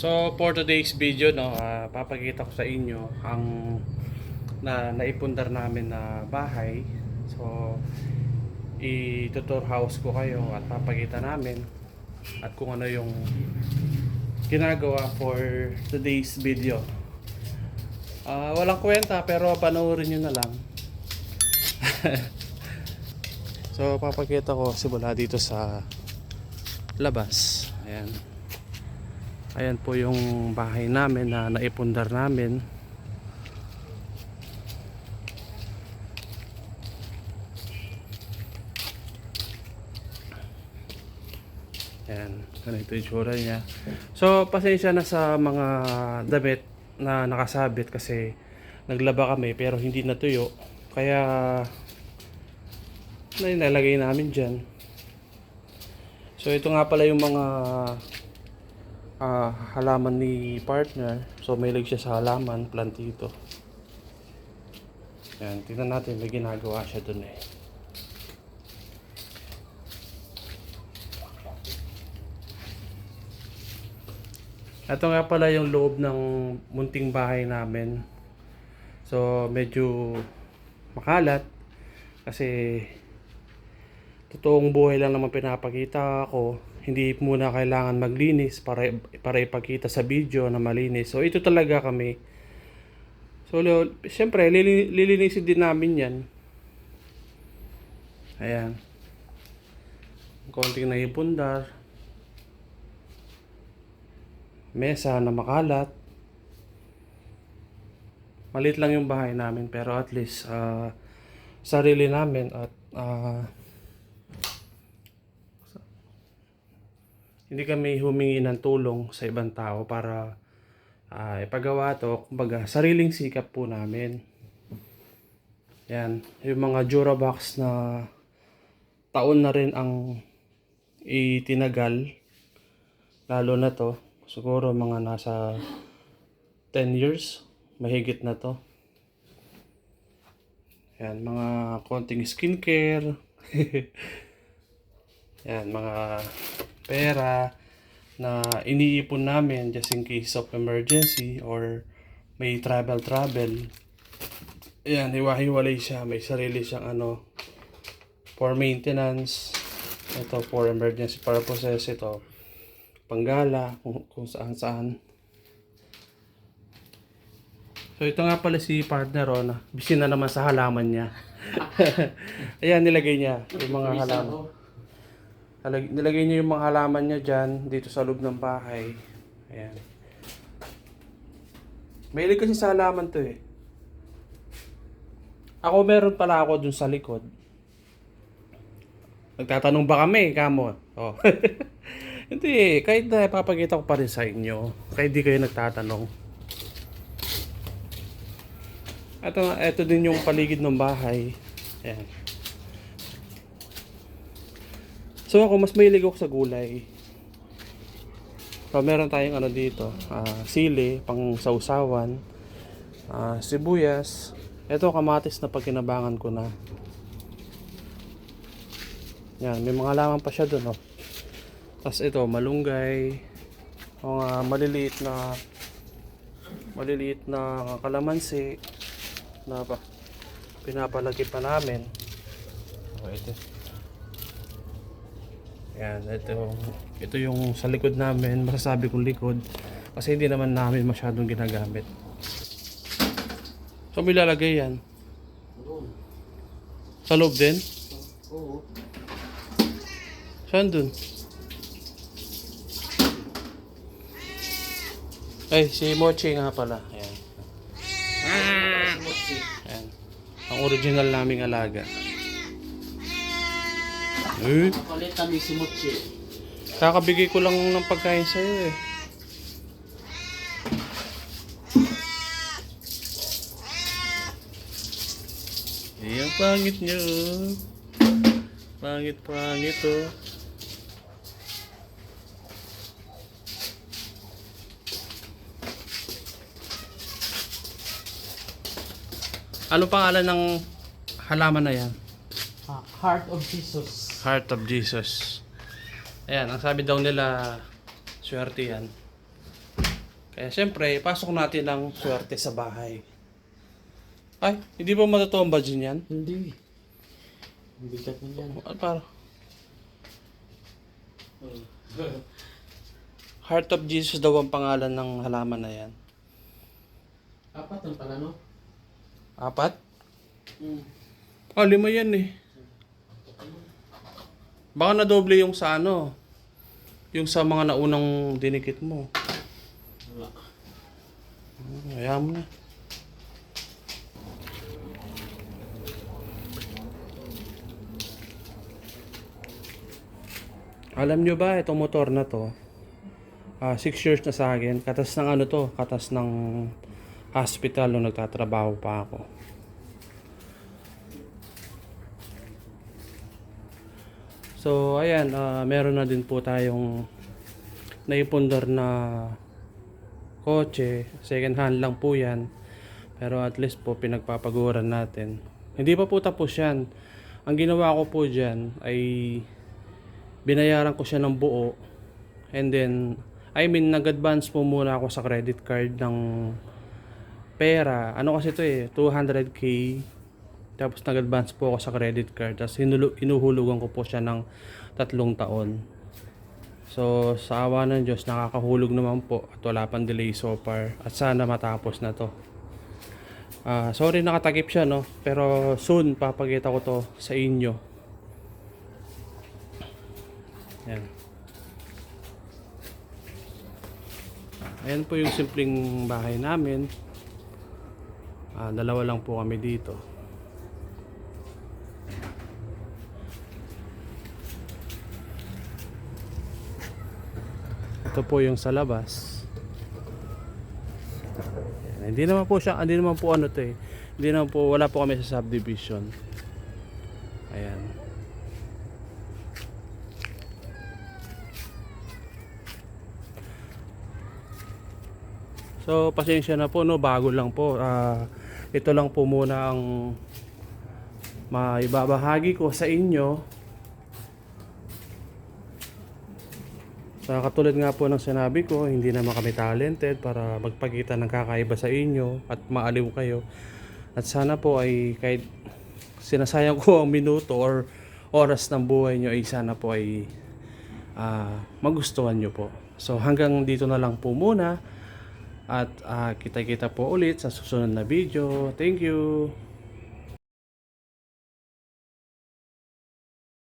So for today's video no, ah, papakita ko sa inyo ang na naipundar namin na bahay. So i-tour house ko kayo at papakita namin at kung ano yung ginagawa for today's video. Ah, walang kwenta pero panoorin nyo na lang. so papakita ko simula dito sa labas. Ayan. Ayan po yung bahay namin na naipundar namin. Ayan, ganito yung tsura niya. So, pasensya na sa mga damit na nakasabit kasi naglaba kami pero hindi natuyo. Kaya, na inalagay namin dyan. So, ito nga pala yung mga ah, halaman ni partner. So, may siya sa halaman, plantito. Yan, tingnan natin, may ginagawa siya dun eh. Ito nga pala yung loob ng munting bahay namin. So, medyo makalat kasi totoong buhay lang naman pinapakita ako. Hindi muna kailangan maglinis para para ipakita sa video na malinis. So ito talaga kami. So siyempre lili- lilinisin din namin 'yan. Ayan. Konting naipundar. Mesa na makalat. Malit lang yung bahay namin pero at least ah, sarili namin at ah, hindi kami humingi ng tulong sa ibang tao para ah, ipagawa to. Kumbaga, sariling sikap po namin. Yan. Yung mga Durabox na taon na rin ang itinagal. Lalo na to. Siguro mga nasa 10 years. Mahigit na to. Yan. Mga konting skincare. Yan. Mga pera na iniipon namin just in case of emergency or may travel travel. Ayan, hiwa-hiwalay siya. May sarili siyang ano for maintenance. Ito for emergency purposes. Ito panggala kung, kung saan saan. So ito nga pala si partner oh, na busy na naman sa halaman niya. Ayan, nilagay niya yung mga halaman. Nilagay niya yung mga halaman niya dyan, dito sa loob ng bahay. Ayan. Mahilig kasi sa halaman to eh. Ako meron pala ako dun sa likod. Nagtatanong ba kami, kamo? Oh. Hindi, kahit na ipapakita ko pa rin sa inyo. Kahit di kayo nagtatanong. Ito, ito din yung paligid ng bahay. Ayan. So ako, mas mahilig ako sa gulay. So meron tayong ano dito, ah, sili, pang sausawan, ah, sibuyas. Ito kamatis na pagkinabangan ko na. Yan, may mga laman pa siya doon, oh. Tapos ito, malunggay, mga maliliit na maliliit na kalamansi na pa pinapalagi pa namin. Oh, ito. Yan, ito, ito yung sa likod namin, masasabi kong likod. Kasi hindi naman namin masyadong ginagamit. So, may lalagay yan. Sa loob din? Oo. Saan dun? Ay, si Mochi nga pala. Ayan. Ayan. Ang original naming alaga. Eh, Palit kami si Mochi. kakabigay ko lang ng pagkain sa'yo eh. Eh, ang pangit niyo. Pangit-pangit oh. Ano pangalan ng halaman na yan? Ah, Heart of Jesus. Heart of Jesus. Ayan, ang sabi daw nila, swerte yan. Kaya syempre, pasok natin ang swerte sa bahay. Ay, hindi ba matotoo ang yan? Hindi. Ang bigat na yan. Ano para? Heart of Jesus daw ang pangalan ng halaman na yan. Apat ang pala, no? Apat? Hmm. Ah, lima yan eh. Baka na doble yung sa ano. Yung sa mga naunang dinikit mo. Wala. Mo na. Alam nyo ba, itong motor na to, 6 years na sa akin, katas ng ano to, katas ng hospital nung nagtatrabaho pa ako. So, ayan, ah, meron na din po tayong naipundar na kotse. Second hand lang po yan. Pero at least po pinagpapaguran natin. Hindi pa po tapos yan. Ang ginawa ko po dyan ay binayaran ko siya ng buo. And then, I mean, nag-advance po muna ako sa credit card ng pera. Ano kasi to eh, 200k. Tapos nag-advance po ako sa credit card. Tapos hinuhulugan ko po siya ng tatlong taon. So, sa awa ng Diyos, nakakahulog naman po at wala pang delay so far. At sana matapos na to. Ah, sorry nakatakip siya no, pero soon papakita ko to sa inyo. Yan. Ayan po yung simpleng bahay namin. Ah, dalawa lang po kami dito. Ito po yung sa labas. Yan. Hindi naman po siya, hindi naman po ano to eh. Hindi naman po, wala po kami sa subdivision. Ayan. So, pasensya na po, no? Bago lang po. Ah, ito lang po muna ang maibabahagi ko sa inyo. Sa katulad nga po ng sinabi ko, hindi naman kami talented para magpakita ng kakaiba sa inyo at maaliw kayo. At sana po ay kahit sinasayang ko ang minuto or oras ng buhay nyo ay sana po ay ah, magustuhan nyo po. So hanggang dito na lang po muna at ah, kita-kita po ulit sa susunod na video. Thank you!